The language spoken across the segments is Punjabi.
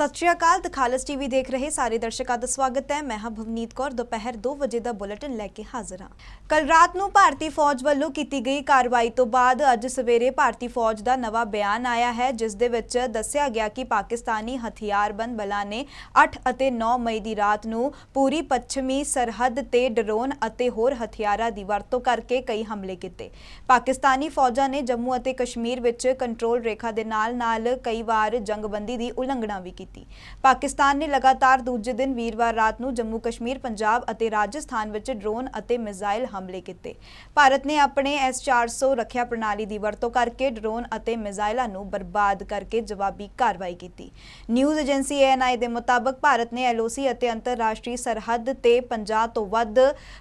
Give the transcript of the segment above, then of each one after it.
ਸਤਿ ਸ਼੍ਰੀ ਅਕਾਲ ਦਖਾਲਸ ਟੀਵੀ ਦੇਖ ਰਹੇ ਸਾਰੇ ਦਰਸ਼ਕਾਂ ਦਾ ਸਵਾਗਤ ਹੈ। ਮੈਂ ਹਾਂ ਭਵਨੀਤ ਕੌਰ, ਦੁਪਹਿਰ 2 ਵਜੇ ਦਾ ਬੁਲੇਟਿਨ ਲੈ ਕੇ ਹਾਜ਼ਰ ਹਾਂ। ਕੱਲ ਰਾਤ ਨੂੰ ਭਾਰਤੀ ਫੌਜ ਵੱਲੋਂ ਕੀਤੀ ਗਈ ਕਾਰਵਾਈ ਤੋਂ ਬਾਅਦ ਅੱਜ ਸਵੇਰੇ ਭਾਰਤੀ ਫੌਜ ਦਾ ਨਵਾਂ ਬਿਆਨ ਆਇਆ ਹੈ, ਜਿਸ ਦੇ ਵਿੱਚ ਦੱਸਿਆ ਗਿਆ ਕਿ ਪਾਕਿਸਤਾਨੀ ਹਥਿਆਰਬੰਦ ਬਲਾਂ ਨੇ 8 ਅਤੇ 9 ਮਈ ਦੀ ਰਾਤ ਨੂੰ ਪੂਰੀ ਪੱਛਮੀ ਸਰਹੱਦ ਤੇ ਡਰੋਨ ਅਤੇ ਹੋਰ ਹਥਿਆਰਾਂ ਦੀ ਵਰਤੋਂ ਕਰਕੇ ਕਈ ਹਮਲੇ ਕੀਤੇ। ਪਾਕਿਸਤਾਨੀ ਫੌਜਾਂ ਨੇ ਜੰਮੂ ਅਤੇ ਕਸ਼ਮੀਰ ਵਿੱਚ ਕੰਟਰੋਲ ਰੇਖਾ ਦੇ ਨਾਲ-ਨਾਲ ਕਈ ਵਾਰ ਜੰਗਬੰਦੀ ਦੀ ਉਲੰਘਣਾ ਵੀ ਕੀਤੀ। ਪਾਕਿਸਤਾਨ ਨੇ ਲਗਾਤਾਰ ਦੂਜੇ ਦਿਨ ਵੀਰਵਾਰ ਰਾਤ ਨੂੰ ਜੰਮੂ ਕਸ਼ਮੀਰ, ਪੰਜਾਬ ਅਤੇ ਰਾਜਸਥਾਨ ਵਿੱਚ ਡਰੋਨ ਅਤੇ ਮਿਜ਼ਾਈਲ ਹਮਲੇ ਕੀਤੇ। ਭਾਰਤ ਨੇ ਆਪਣੇ S400 ਰੱਖਿਆ ਪ੍ਰਣਾਲੀ ਦੀ ਵਰਤੋਂ ਕਰਕੇ ਡਰੋਨ ਅਤੇ ਮਿਜ਼ਾਈਲਾਂ ਨੂੰ ਬਰਬਾਦ ਕਰਕੇ ਜਵਾਬੀ ਕਾਰਵਾਈ ਕੀਤੀ। ਨਿਊਜ਼ ਏਜੰਸੀ ANI ਦੇ ਮੁਤਾਬਕ ਭਾਰਤ ਨੇ LOC ਅਤੇ ਅੰਤਰਰਾਸ਼ਟਰੀ ਸਰਹੱਦ ਤੇ 50 ਤੋਂ ਵੱਧ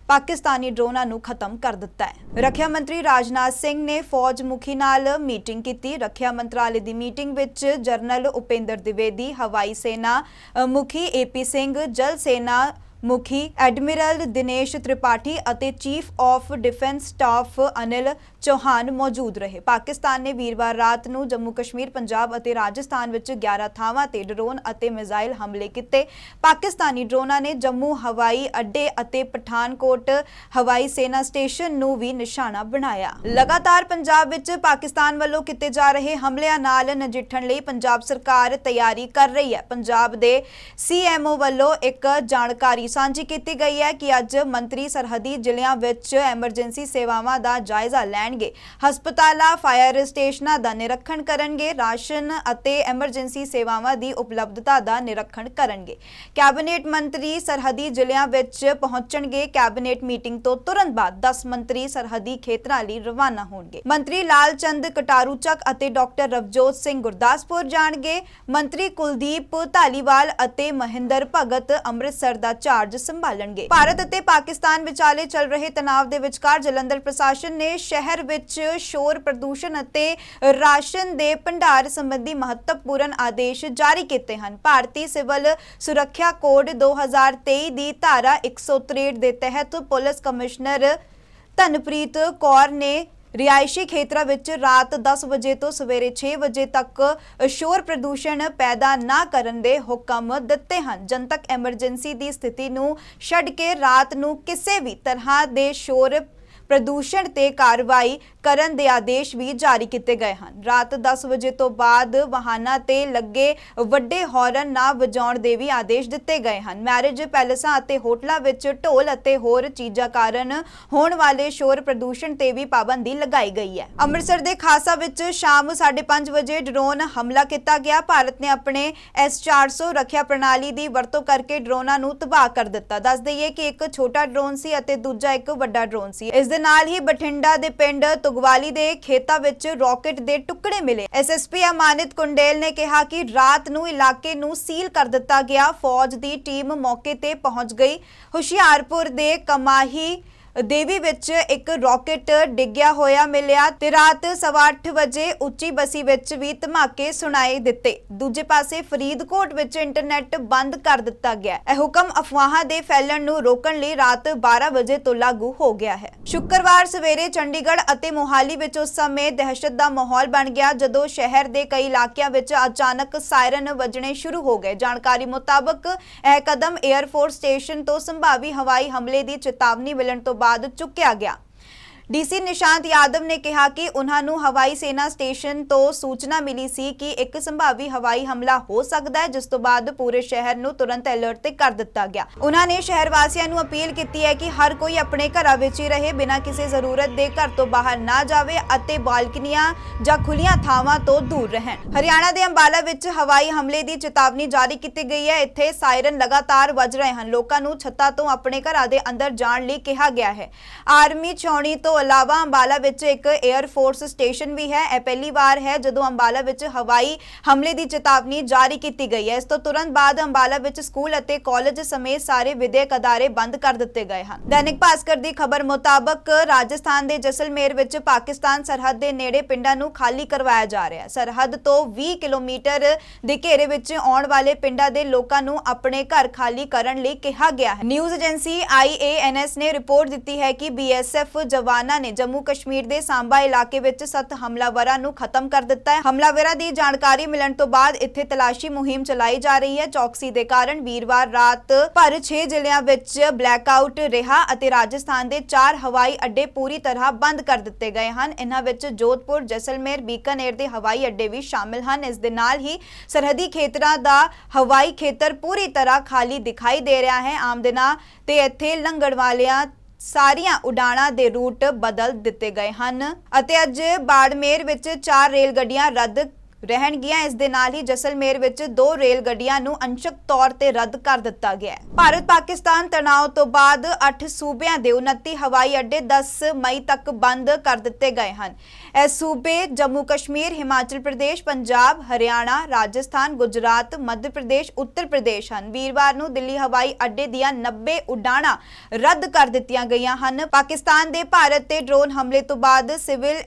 ਪਾਕਿਸਤਾਨੀ ਡਰੋਨਾਂ ਨੂੰ ਖਤਮ ਕਰ ਦਿੱਤਾ ਹੈ। ਰੱਖਿਆ ਮੰਤਰੀ ਰਾਜਨਾਥ ਸਿੰਘ ਨੇ ਫੌਜ ਮੁਖੀ ਨਾਲ ਮੀਟਿੰਗ ਕੀਤੀ। ਰੱਖਿਆ ਮੰਤਰਾਲੇ ਦੀ ਮੀਟਿੰਗ ਵਿੱਚ ਜਨਰਲ ਉਪੇਂਦਰ ਦਿਵੇਦੀ ਹਵਾ ਹਵਾਈ ਸੈਨਾ ਅ, ਮੁਖੀ ਏਪੀ ਸਿੰਘ ਜਲ ਸੈਨਾ ਮੁਖੀ ਐਡਮਿਰਲ ਦਿਨੇਸ਼ ਤ੍ਰਿਪਾਠੀ ਅਤੇ chief of defence staff Anil Chauhan ਮੌਜੂਦ ਰਹੇ। ਪਾਕਿਸਤਾਨ ਨੇ ਵੀਰਵਾਰ ਰਾਤ ਨੂੰ ਜੰਮੂ ਕਸ਼ਮੀਰ, ਪੰਜਾਬ ਅਤੇ ਰਾਜਸਥਾਨ ਵਿੱਚ 11 ਥਾਵਾਂ ਤੇ ਡਰੋਨ ਅਤੇ ਮਿਜ਼ਾਈਲ ਹਮਲੇ ਕੀਤੇ। ਪਾਕਿਸਤਾਨੀ ਡਰੋਨਾਂ ਨੇ ਜੰਮੂ, ਹਵਾਈ ਅੱਡੇ ਅਤੇ ਪਠਾਨਕੋਟ ਹਵਾਈ ਸੈਨਾ ਸਟੇਸ਼ਨ ਨੂੰ ਵੀ ਨਿਸ਼ਾਨਾ ਬਣਾਇਆ। ਲਗਾਤਾਰ ਪੰਜਾਬ ਵਿੱਚ ਪਾਕਿਸਤਾਨ ਵੱਲੋਂ ਕੀਤੇ ਜਾ ਰਹੇ ਹਮਲਿਆਂ ਨਾਲ ਨਜਿੱਠਣ ਲਈ ਪੰਜਾਬ ਸਰਕਾਰ ਤਿਆਰੀ ਕਰ ਰਹੀ ਹੈ। ਪੰਜਾਬ ਦੇ ਸੀਐਮਓ ਵੱਲੋਂ ਇੱਕ ਜਾਣਕਾਰੀ ਸਾਂਝੀ ਕੀਤੀ ਗਈ ਹੈ ਕਿ ਅੱਜ ਮੰਤਰੀ ਸਰਹੱਦੀ ਜ਼ਿਲ੍ਹਿਆਂ ਵਿੱਚ ਐਮਰਜੈਂਸੀ ਸੇਵਾਵਾਂ ਦਾ ਜਾਇਜ਼ਾ ਲੈਣਗੇ। ਹਸਪਤਾਲਾਂ, ਫਾਇਰ ਸਟੇਸ਼ਨਾਂ ਦਾ ਨਿਰੀਖਣ ਕਰਨਗੇ, ਰਾਸ਼ਨ ਅਤੇ ਐਮਰਜੈਂਸੀ ਸੇਵਾਵਾਂ ਦੀ ਉਪਲਬਧਤਾ ਦਾ ਨਿਰੀਖਣ ਕਰਨਗੇ। ਕੈਬਨਿਟ ਮੰਤਰੀ ਸਰਹੱਦੀ ਜ਼ਿਲ੍ਹਿਆਂ ਵਿੱਚ ਪਹੁੰਚਣਗੇ। ਕੈਬਨਿਟ ਮੀਟਿੰਗ ਤੋਂ ਤੁਰੰਤ ਬਾਅਦ 10 ਮੰਤਰੀ ਸਰਹੱਦੀ ਖੇਤਰਾਂ ਲਈ ਰਵਾਨਾ ਹੋਣਗੇ। ਮੰਤਰੀ ਲਾਲਚੰਦ ਕਟਾਰੂ ਚੱਕ ਅਤੇ ਡਾਕਟਰ ਰਵਜੋਤ ਸਿੰਘ ਗੁਰਦਾਸਪੁਰ ਜਾਣਗੇ। ਮੰਤਰੀ ਕੁਲਦੀਪ ਧਾਲੀਵਾਲ ਅਤੇ ਮਹਿੰਦਰ ਭਗਤ ਅੰਮ੍ਰਿਤਸਰ ਦਾ ਚਾਰ ਚਾਰਜ ਸੰਭਾਲਣਗੇ। ਭਾਰਤ ਅਤੇ ਪਾਕਿਸਤਾਨ ਵਿਚਾਲੇ ਚੱਲ ਰਹੇ ਤਣਾਅ ਦੇ ਵਿਚਕਾਰ ਜਲੰਧਰ ਪ੍ਰਸ਼ਾਸਨ ਨੇ ਸ਼ਹਿਰ ਵਿੱਚ ਸ਼ੋਰ ਪ੍ਰਦੂਸ਼ਣ ਅਤੇ ਰਾਸ਼ਨ ਦੇ ਭੰਡਾਰ ਸੰਬੰਧੀ ਮਹੱਤਵਪੂਰਨ ਆਦੇਸ਼ ਜਾਰੀ ਕੀਤੇ ਹਨ। ਭਾਰਤੀ ਸਿਵਲ ਸੁਰੱਖਿਆ ਕੋਡ 2023 ਦੀ ਧਾਰਾ 163 ਦੇ ਤਹਿਤ ਪੁਲਿਸ ਕਮਿਸ਼ਨਰ ਧਨਪ੍ਰੀਤ ਕੌਰ ਨੇ ਰਿਹਾਇਸ਼ੀ ਖੇਤਰਾਂ ਵਿੱਚ ਰਾਤ 10 ਵਜੇ ਤੋਂ ਸਵੇਰੇ 6 ਵਜੇ ਤੱਕ ਸ਼ੋਰ ਪ੍ਰਦੂਸ਼ਣ ਪੈਦਾ ਨਾ ਕਰਨ ਦੇ ਹੁਕਮ ਦਿੱਤੇ ਹਨ। ਜਨਤਕ ਐਮਰਜੈਂਸੀ ਦੀ ਸਥਿਤੀ ਨੂੰ ਛੱਡ ਕੇ ਰਾਤ ਨੂੰ ਕਿਸੇ ਵੀ ਤਰ੍ਹਾਂ ਦੇ ਸ਼ੋਰ ਪ੍ਰਦੂਸ਼ਣ ਤੇ ਕਾਰਵਾਈ ਕਰਨ ਦੇ ਆਦੇਸ਼ ਵੀ ਜਾਰੀ ਕੀਤੇ ਗਏ ਹਨ। ਰਾਤ 10 ਵਜੇ ਤੋਂ ਬਾਅਦ ਵਾਹਨਾਂ ਤੇ ਲੱਗੇ ਵੱਡੇ ਹਾਰਨ ਨਾ ਵਜਾਉਣ ਦੇ ਵੀ ਆਦੇਸ਼ ਦਿੱਤੇ ਗਏ ਹਨ। ਮੈਰਿਜ ਪੈਲੇਸਾਂ ਅਤੇ ਹੋਟਲਾਂ ਵਿੱਚ ਢੋਲ ਅਤੇ ਹੋਰ ਚੀਜ਼ਾਂ ਕਾਰਨ ਹੋਣ ਵਾਲੇ ਸ਼ੋਰ ਪ੍ਰਦੂਸ਼ਣ ਤੇ ਵੀ ਪਾਬੰਦੀ ਲਗਾਈ ਗਈ ਹੈ। ਅੰਮ੍ਰਿਤਸਰ ਦੇ ਖਾਸਾ ਵਿੱਚ ਸ਼ਾਮ 5:30 ਵਜੇ ਡਰੋਨ ਹਮਲਾ ਕੀਤਾ ਗਿਆ। ਭਾਰਤ ਨੇ ਆਪਣੇ S400 ਰੱਖਿਆ ਪ੍ਰਣਾਲੀ ਦੀ ਵਰਤੋਂ ਕਰਕੇ ਡਰੋਨਾਂ ਨੂੰ ਤਬਾਹ ਕਰ ਦਿੱਤਾ। ਦੱਸ ਦਈਏ ਕਿ ਇੱਕ ਛੋਟਾ ਡਰੋਨ ਸੀ ਅਤੇ ਦੂਜਾ ਇੱਕ ਵੱਡਾ ਡਰੋਨ ਸੀ। ਇਸ ਦੇ ਨਾਲ ਹੀ ਬਠਿੰਡਾ ਦੇ ਪਿੰਡ ਤੁਗਵਾਲੀ ਦੇ ਖੇਤਾਂ ਵਿੱਚ ਰਾਕੇਟ ਦੇ ਟੁਕੜੇ ਮਿਲੇ। ਐਸਐਸਪੀ ਅਮਾਨਿਤ ਕੁੰਡੇਲ ਨੇ ਕਿਹਾ ਕਿ ਰਾਤ ਨੂੰ ਇਲਾਕੇ ਨੂੰ ਸੀਲ ਕਰ ਦਿੱਤਾ ਗਿਆ। ਫੌਜ ਦੀ ਟੀਮ ਮੌਕੇ ਤੇ ਪਹੁੰਚ ਗਈ। ਹੁਸ਼ਿਆਰਪੁਰ ਦੇ ਕਮਾਹੀ ਦੇਵੀ ਵਿੱਚ ਇੱਕ ਰਾਕੇਟ ਡਿੱਗਿਆ ਹੋਇਆ ਮਿਲਿਆ ਤੇ ਰਾਤ 8:30 ਵਜੇ ਉੱਚੀ ਬਸੀ ਵਿੱਚ ਵੀ ਧਮਾਕੇ ਸੁਣਾਈ ਦਿੱਤੇ। ਦੂਜੇ ਪਾਸੇ ਫਰੀਦਕੋਟ ਵਿੱਚ ਇੰਟਰਨੈਟ ਬੰਦ ਕਰ ਦਿੱਤਾ ਗਿਆ ਇਹ ਹੁਕਮ ਅਫਵਾਹਾਂ ਦੇ ਫੈਲਣ ਨੂੰ ਰੋਕਣ ਲਈ ਰਾਤ 12 ਵਜੇ ਤੋਂ ਲਾਗੂ ਹੋ ਗਿਆ ਹੈ। ਸ਼ੁੱਕਰਵਾਰ ਸਵੇਰੇ ਚੰਡੀਗੜ੍ਹ ਅਤੇ ਮੋਹਾਲੀ ਵਿੱਚ ਉਸ ਸਮੇਂ ਦਹਿਸ਼ਤ ਦਾ ਮਾਹੌਲ ਬਣ ਗਿਆ ਜਦੋਂ ਸ਼ਹਿਰ ਦੇ ਕਈ ਇਲਾਕਿਆਂ ਵਿੱਚ ਅਚਾਨਕ ਸਾਇਰਨ ਵੱਜਣੇ ਸ਼ੁਰੂ ਹੋ ਗਏ। ਜਾਣਕਾਰੀ ਮੁਤਾਬਕ ਇਹ ਕਦਮ 에ਅਰਫੋਰਸ ਸਟੇਸ਼ਨ ਤੋਂ ਸੰਭਾਵੀ ਹਵਾਈ ਹਮਲੇ ਦੀ ਚੇਤਾਵਨੀ ਮਿਲਣ ਤੋਂ ਬਾਅਦ ਚੁੱਕਿਆ ਗਿਆ। ਡੀਸੀ ਨਿਸ਼ਾਂਤ ਯਾਦਵ ਨੇ ਕਿਹਾ ਕਿ ਉਹਨਾਂ ਨੂੰ ਹਵਾਈ ਸੈਨਾ ਸਟੇਸ਼ਨ ਤੋਂ ਸੂਚਨਾ ਮਿਲੀ ਸੀ ਕਿ ਇੱਕ ਸੰਭਾਵੀ ਹਵਾਈ ਹਮਲਾ ਹੋ ਸਕਦਾ ਹੈ, ਜਿਸ ਤੋਂ ਬਾਅਦ ਪੂਰੇ ਸ਼ਹਿਰ ਨੂੰ ਤੁਰੰਤ ਅਲਰਟ ਤੇ ਕਰ ਦਿੱਤਾ ਗਿਆ। ਉਹਨਾਂ ਨੇ ਸ਼ਹਿਰ ਵਾਸੀਆਂ ਨੂੰ ਅਪੀਲ ਕੀਤੀ ਹੈ ਕਿ ਹਰ ਕੋਈ ਆਪਣੇ ਘਰਾਂ ਵਿੱਚ ਹੀ ਰਹੇ, ਬਿਨਾਂ ਕਿਸੇ ਜ਼ਰੂਰਤ ਦੇ ਘਰ ਤੋਂ ਬਾਹਰ ਨਾ ਜਾਵੇ ਅਤੇ ਬਾਲਕਨੀਆਂ ਜਾਂ ਖੁੱਲੀਆਂ ਥਾਵਾਂ ਤੋਂ ਦੂਰ ਰਹਿਣ। ਹਰਿਆਣਾ ਦੇ ਅੰਬਾਲਾ ਵਿੱਚ ਹਵਾਈ ਹਮਲੇ ਦੀ ਚੇਤਾਵਨੀ ਜਾਰੀ ਕੀਤੀ ਗਈ ਹੈ। ਇੱਥੇ ਸਾਇਰਨ ਲਗਾਤਾਰ ਵੱਜ ਰਹੇ ਹਨ। ਲੋਕਾਂ ਨੂੰ ਛੱਤਾਂ ਤੋਂ ਆਪਣੇ ਘਰਾਂ ਦੇ ਅੰਦਰ ਜਾਣ ਲਈ ਕਿਹਾ ਗਿਆ ਹੈ। ਆਰਮੀ ਚੌਣੀ ਤੋਂ ਇਲਾਵਾ ਅੰਬਾਲਾ ਵਿੱਚ ਇੱਕ 에ਅਰ ਫੋਰਸ ਸਟੇਸ਼ਨ ਵੀ ਹੈ। ਇਹ ਪਹਿਲੀ ਵਾਰ ਹੈ ਜਦੋਂ ਅੰਬਾਲਾ ਵਿੱਚ ਹਵਾਈ ਹਮਲੇ ਦੀ ਚੇਤਾਵਨੀ ਜਾਰੀ ਕੀਤੀ ਗਈ ਹੈ। ਇਸ ਤੋਂ ਤੁਰੰਤ ਬਾਅਦ ਅੰਬਾਲਾ ਵਿੱਚ ਸਕੂਲ ਅਤੇ ਕਾਲਜ ਸਮੇਤ ਸਾਰੇ ਵਿਦਿਅਕ ਅਦਾਰੇ ਬੰਦ ਕਰ ਦਿੱਤੇ ਗਏ ਹਨ। ਦੈਨਿਕ ਭਾਸਕਰ ਦੀ ਖਬਰ ਮੁਤਾਬਕ ਰਾਜਸਥਾਨ ਦੇ ਜੈਸਲਮੇਰ ਵਿੱਚ ਪਾਕਿਸਤਾਨ ਸਰਹੱਦ ਦੇ ਨੇੜੇ ਪਿੰਡਾਂ ਨੂੰ ਖਾਲੀ ਕਰਵਾਇਆ ਜਾ ਰਿਹਾ ਹੈ। ਸਰਹੱਦ ਤੋਂ 20 ਕਿਲੋਮੀਟਰ ਦੇ ਘੇਰੇ ਵਿੱਚ ਆਉਣ ਵਾਲੇ ਪਿੰਡਾਂ ਦੇ ਲੋਕਾਂ ਨੂੰ ਆਪਣੇ ਘਰ ਖਾਲੀ ਕਰਨ ਲਈ ਕਿਹਾ ਗਿਆ ਹੈ। ਨਿਊਜ਼ ਏਜੰਸੀ ਆਈਏਐਨਐਸ ਨੇ ਰਿਪੋਰਟ ਦਿੱਤੀ ਹੈ ਕਿ ਬੀਐਸਐਫ ਜਵਾਨ ਜਵਾਨਾਂ ਨੇ ਜੰਮੂ ਕਸ਼ਮੀਰ ਦੇ ਸਾਂਬਾ ਇਲਾਕੇ ਵਿੱਚ ਸੱਤ ਹਮਲਾਵਰਾਂ ਨੂੰ ਖਤਮ ਕਰ ਦਿੱਤਾ ਹੈ। ਹਮਲਾਵਰਾਂ ਦੀ ਜਾਣਕਾਰੀ ਮਿਲਣ ਤੋਂ ਬਾਅਦ ਇੱਥੇ ਤਲਾਸ਼ੀ ਮੁਹਿੰਮ ਚਲਾਈ ਜਾ ਰਹੀ ਹੈ। ਚੌਕਸੀ ਦੇ ਕਾਰਨ ਵੀਰਵਾਰ ਰਾਤ ਭਰ 6 ਜ਼ਿਲ੍ਹਿਆਂ ਵਿੱਚ ਬਲੈਕਆਊਟ ਰਿਹਾ ਅਤੇ ਰਾਜਸਥਾਨ ਦੇ 4 ਹਵਾਈ ਅੱਡੇ ਪੂਰੀ ਤਰ੍ਹਾਂ ਬੰਦ ਕਰ ਦਿੱਤੇ ਗਏ ਹਨ। ਇਹਨਾਂ ਵਿੱਚ ਜੋਧਪੁਰ, ਜੈਸਲਮੇਰ, ਬੀਕਾਨੇਰ ਦੇ ਹਵਾਈ ਅੱਡੇ ਵੀ ਸ਼ਾਮਿਲ ਹਨ। ਇਸ ਦੇ ਨਾਲ ਹੀ ਸਰਹੱਦੀ ਖੇਤਰਾਂ ਦਾ ਹਵਾਈ ਖੇਤਰ ਪੂਰੀ ਤਰ੍ਹਾਂ ਖਾਲੀ ਦਿਖਾਈ ਦੇ ਰਿਹਾ ਹੈ। ਆਮ ਦਿਨਾਂ ਤੇ ਇੱਥੇ ਲੰਘਣ ਵਾਲਿਆਂ ਸਾਰੀਆਂ ਉਡਾਣਾਂ ਦੇ ਰੂਟ ਬਦਲ ਦਿੱਤੇ ਗਏ ਹਨ ਅਤੇ ਅੱਜ ਬਾੜਮੇਰ ਵਿੱਚ ਚਾਰ ਰੇਲ ਗੱਡੀਆਂ ਰੱਦ ਰਹਿਣਗੀਆਂ। ਇਸ ਦੇ ਨਾਲ ਹੀ ਜਸਲਮੇਰ ਵਿੱਚ ਦੋ ਰੇਲ ਗੱਡੀਆਂ ਨੂੰ ਅੰਸ਼ਕ ਤੌਰ ਤੇ ਰੱਦ ਕਰ ਦਿੱਤਾ ਗਿਆ ਹੈ। ਭਾਰਤ ਪਾਕਿਸਤਾਨ ਤਣਾਅ ਤੋਂ ਬਾਅਦ 8 ਸੂਬਿਆਂ ਦੇ 29 ਹਵਾਈ ਅੱਡੇ 10 ਮਈ ਤੱਕ ਬੰਦ ਕਰ ਦਿੱਤੇ ਗਏ ਹਨ। ਇਹ ਸੂਬੇ ਜੰਮੂ ਕਸ਼ਮੀਰ, ਹਿਮਾਚਲ ਪ੍ਰਦੇਸ਼, ਪੰਜਾਬ, ਹਰਿਆਣਾ, ਰਾਜਸਥਾਨ, ਗੁਜਰਾਤ, ਮੱਧ ਪ੍ਰਦੇਸ਼, ਉੱਤਰ ਪ੍ਰਦੇਸ਼ ਹਨ। ਵੀਰਵਾਰ ਨੂੰ ਦਿੱਲੀ ਹਵਾਈ ਅੱਡੇ ਦੀਆਂ 90 ਉਡਾਣਾਂ ਰੱਦ ਕਰ ਦਿੱਤੀਆਂ ਗਈਆਂ ਹਨ। ਪਾਕਿਸਤਾਨ ਦੇ ਭਾਰਤ ਤੇ ਡਰੋਨ ਹਮਲੇ ਤੋਂ ਬਾਅਦ ਸਿਵਲ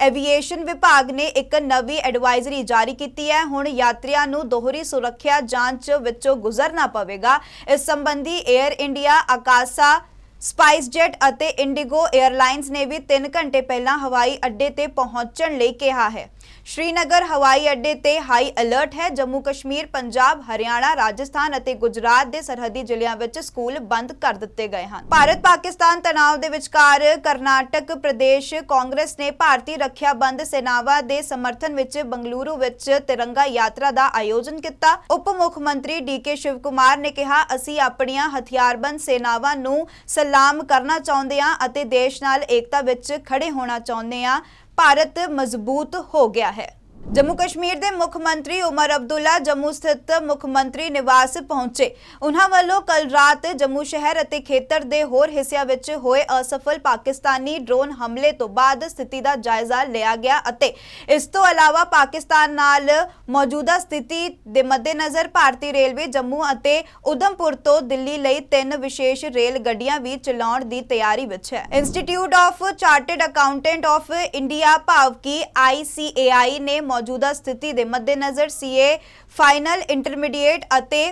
ਐਵੀਏਸ਼ਨ ਵਿਭਾਗ ਨੇ ਇੱਕ ਨਵੀਂ ਐਡਵਾਈਜ਼ਰੀ ਜਾਰੀ ਕੀਤੀ ਹੈ। ਹੁਣ ਯਾਤਰੀਆਂ ਨੂੰ ਦੋਹਰੀ ਸੁਰੱਖਿਆ ਜਾਂਚ ਵਿੱਚੋਂ ਗੁਜ਼ਰਨਾ ਪਵੇਗਾ। ਇਸ ਸੰਬੰਧੀ 에ਅਰ ਇੰਡੀਆ ਆਕਾਸਾ ਸਪਾਈਸਜੈਟ ਅਤੇ ਇੰਡੀਗੋ 에ਅਰਲਾਈਨਸ ਨੇ ਵੀ 3 ਘੰਟੇ ਪਹਿਲਾਂ ਹਵਾਈ ਅੱਡੇ ਤੇ ਪਹੁੰਚਣ ਲਈ ਕਿਹਾ ਹੈ। ਸ਼੍ਰੀਨਗਰ ਹਵਾਈ ਅੱਡੇ ਤੇ ਹਾਈ ਅਲਰਟ ਹੈ। ਜੰਮੂ ਕਸ਼ਮੀਰ, ਪੰਜਾਬ, ਹਰਿਆਣਾ, ਰਾਜਸਥਾਨ ਅਤੇ ਗੁਜਰਾਤ ਦੇ ਸਰਹੱਦੀ ਜ਼ਿਲ੍ਹਿਆਂ ਵਿੱਚ ਸਕੂਲ ਬੰਦ ਕਰ ਦਿੱਤੇ ਗਏ ਹਨ। ਭਾਰਤ ਪਾਕਿਸਤਾਨ ਤਣਾਅ ਦੇ ਵਿਚਕਾਰ ਕਰਨਾਟਕ ਪ੍ਰਦੇਸ਼ ਕਾਂਗਰਸ ਨੇ ਭਾਰਤੀ ਰੱਖਿਆ ਬੰਦ ਸੈਨਾਵਾਂ ਦੇ ਸਮਰਥਨ ਵਿੱਚ ਬੰਗਲੁਰੂ ਵਿੱਚ ਤਿਰੰਗਾ ਯਾਤਰਾ ਦਾ ਆਯੋਜਨ ਕੀਤਾ। ਉਪ ਮੁੱਖ ਮੰਤਰੀ ਡੀਕੇ ਸ਼ਿਵ ਕੁਮਾਰ ਨੇ ਕਿਹਾ, ਅਸੀਂ ਆਪਣੀਆਂ ਹਥਿਆਰਬੰਦ ਸੈਨਾਵਾਂ ਨੂੰ ਸਲਾਮ ਕਰਨਾ ਚਾਹੁੰਦੇ ਹਾਂ ਅਤੇ ਦੇਸ਼ ਨਾਲ ਏਕਤਾ ਵਿੱਚ ਖੜੇ ਹੋਣਾ ਚਾਹੁੰਦੇ ਹਾਂ ਭਾਰਤ ਮਜ਼ਬੂਤ ਹੋ ਗਿਆ ਹੈ। ਜੰਮੂ ਕਸ਼ਮੀਰ ਦੇ ਮੁੱਖ ਮੰਤਰੀ ਉਮਰ ਅਬਦੁੱਲਾ ਜੰਮੂ ਸਥਿਤ ਮੁੱਖ ਮੰਤਰੀ ਨਿਵਾਸ ਪਹੁੰਚੇ। ਉਹਨਾਂ ਵੱਲੋਂ ਕੱਲ ਰਾਤ ਜੰਮੂ ਸ਼ਹਿਰ ਅਤੇ ਖੇਤਰ ਦੇ ਹੋਰ ਹਿੱਸਿਆਂ ਵਿੱਚ ਹੋਏ ਅਸਫਲ ਪਾਕਿਸਤਾਨੀ ਡਰੋਨ ਹਮਲੇ ਤੋਂ ਬਾਅਦ ਸਥਿਤੀ ਦਾ ਜਾਇਜ਼ਾ ਲਿਆ ਗਿਆ ਅਤੇ ਇਸ ਤੋਂ ਇਲਾਵਾ ਪਾਕਿਸਤਾਨ ਨਾਲ ਮੌਜੂਦਾ ਸਥਿਤੀ ਦੇ ਮੱਦੇਨਜ਼ਰ ਭਾਰਤੀ ਰੇਲਵੇ ਜੰਮੂ ਅਤੇ ਉਧਮਪੁਰ ਤੋਂ ਦਿੱਲੀ ਲਈ ਤਿੰਨ ਵਿਸ਼ੇਸ਼ ਰੇਲ ਗੱਡੀਆਂ ਵੀ ਚਲਾਉਣ ਦੀ ਤਿਆਰੀ ਵਿੱਚ ਹੈ। Institute of chartered accountant of India ਭਾਵ ਕਿ ICAI ਨੇ ਮੌਜੂਦਾ ਸਥਿਤੀ ਦੇ ਮੱਦੇਨਜ਼ਰ CA ਫਾਈਨਲ, ਇੰਟਰਮੀਡੀਏਟ ਅਤੇ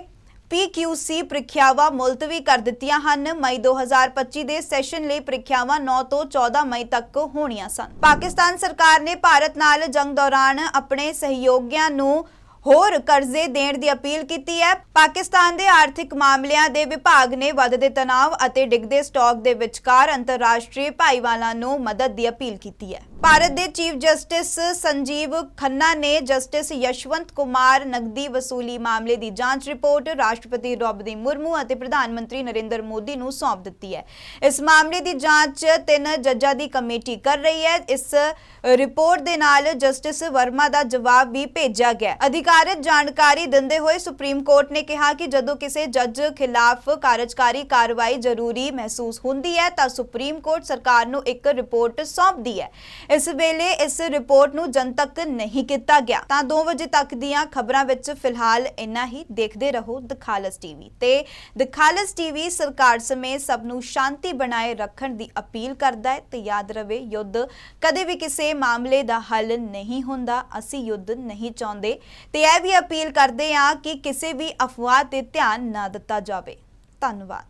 PQC ਪ੍ਰੀਖਿਆਵਾਂ ਮੁਲਤਵੀ ਕਰ ਦਿੱਤੀਆਂ ਹਨ। ਮਈ 2025 ਦੇ ਸੈਸ਼ਨ ਲਈ ਪ੍ਰੀਖਿਆਵਾਂ 9 ਤੋਂ 14 ਮਈ ਤੱਕ ਹੋਣੀਆਂ ਸਨ। ਪਾਕਿਸਤਾਨ ਸਰਕਾਰ ਨੇ ਭਾਰਤ ਨਾਲ ਜੰਗ ਦੌਰਾਨ ਆਪਣੇ ਸਹਿਯੋਗੀਆਂ ਨੂੰ ਹੋਰ ਕਰਜ਼ੇ ਦੇਣ ਦੀ ਅਪੀਲ ਕੀਤੀ ਹੈ। ਪਾਕਿਸਤਾਨ ਦੇ ਆਰਥਿਕ ਮਾਮਲਿਆਂ ਦੇ ਵਿਭਾਗ ਨੇ ਵੱਧਦੇ ਤਣਾਅ ਅਤੇ ਡਿੱਗਦੇ ਸਟਾਕ ਦੇ ਵਿਚਕਾਰ ਅੰਤਰਰਾਸ਼ਟਰੀ ਭਾਈਵਾਲਾਂ ਨੂੰ ਮਦਦ ਦੀ ਅਪੀਲ ਕੀਤੀ ਹੈ। ਭਾਰਤ ਦੇ ਚੀਫ ਜਸਟਿਸ ਸੰਜੀਵ ਖੰਨਾ ਨੇ ਜਸਟਿਸ ਯਸ਼ਵੰਤ ਕੁਮਾਰ ਨਗਦੀ ਵਸੂਲੀ ਮਾਮਲੇ ਦੀ ਜਾਂਚ ਰਿਪੋਰਟ ਰਾਸ਼ਟਰਪਤੀ ਦ੍ਰੋਪਦੀ ਮੁਰਮੂ ਅਤੇ ਪ੍ਰਧਾਨ ਮੰਤਰੀ ਨਰਿੰਦਰ ਮੋਦੀ ਨੂੰ ਸੌਂਪ ਦਿੱਤੀ ਹੈ। ਇਸ ਮਾਮਲੇ ਦੀ ਜਾਂਚ ਤਿੰਨ ਜੱਜਾਂ ਦੀ ਕਮੇਟੀ ਕਰ ਰਹੀ ਹੈ। ਇਸ ਰਿਪੋਰਟ ਦੇ ਨਾਲ ਜਸਟਿਸ ਵਰਮਾ ਦਾ ਜਵਾਬ ਵੀ ਭੇਜਿਆ ਗਿਆ ਹੈ। ਅਧਿਕਾਰਤ ਜਾਣਕਾਰੀ ਦਿੰਦੇ ਹੋਏ ਸੁਪਰੀਮ ਕੋਰਟ ਨੇ ਕਿਹਾ ਕਿ ਜਦੋਂ ਕਿਸੇ ਜੱਜ ਖਿਲਾਫ ਕਾਰਜਕਾਰੀ ਕਾਰਵਾਈ ਜ਼ਰੂਰੀ ਮਹਿਸੂਸ ਹੁੰਦੀ ਹੈ, ਤਾਂ ਸੁਪਰੀਮ ਕੋਰਟ ਸਰਕਾਰ ਨੂੰ ਇੱਕ ਰਿਪੋਰਟ ਸੌਂਪਦੀ ਹੈ। ਇਸ ਵੇਲੇ ਇਸ ਰਿਪੋਰਟ ਨੂੰ ਜਨਤਕ ਨਹੀਂ ਕੀਤਾ ਗਿਆ। ਤਾਂ 2 ਵਜੇ ਤੱਕ ਦੀਆਂ ਖਬਰਾਂ ਵਿੱਚ ਫਿਲਹਾਲ ਇੰਨਾ ਹੀ। ਦੇਖਦੇ ਰਹੋ ਦਖਾਲਸ ਟੀਵੀ ਤੇ ਦਖਾਲਸ ਟੀਵੀ ਸਰਕਾਰ ਸਮੇਤ ਸਭ ਨੂੰ ਸ਼ਾਂਤੀ ਬਣਾਏ ਰੱਖਣ ਦੀ ਅਪੀਲ ਕਰਦਾ ਹੈ। ਤੇ ਯਾਦ ਰਵੇ, ਯੁੱਧ ਕਦੇ ਵੀ ਕਿਸੇ ਮਾਮਲੇ ਦਾ ਹੱਲ ਨਹੀਂ ਹੁੰਦਾ। ਅਸੀਂ ਯੁੱਧ ਨਹੀਂ ਚਾਹੁੰਦੇ। ਤੇ ਇਹ ਵੀ ਅਪੀਲ ਕਰਦੇ ਹਾਂ ਕਿ ਕਿਸੇ ਵੀ ਅਫਵਾਹ ਤੇ ਧਿਆਨ ਨਾ ਦਿੱਤਾ ਜਾਵੇ। ਧੰਨਵਾਦ।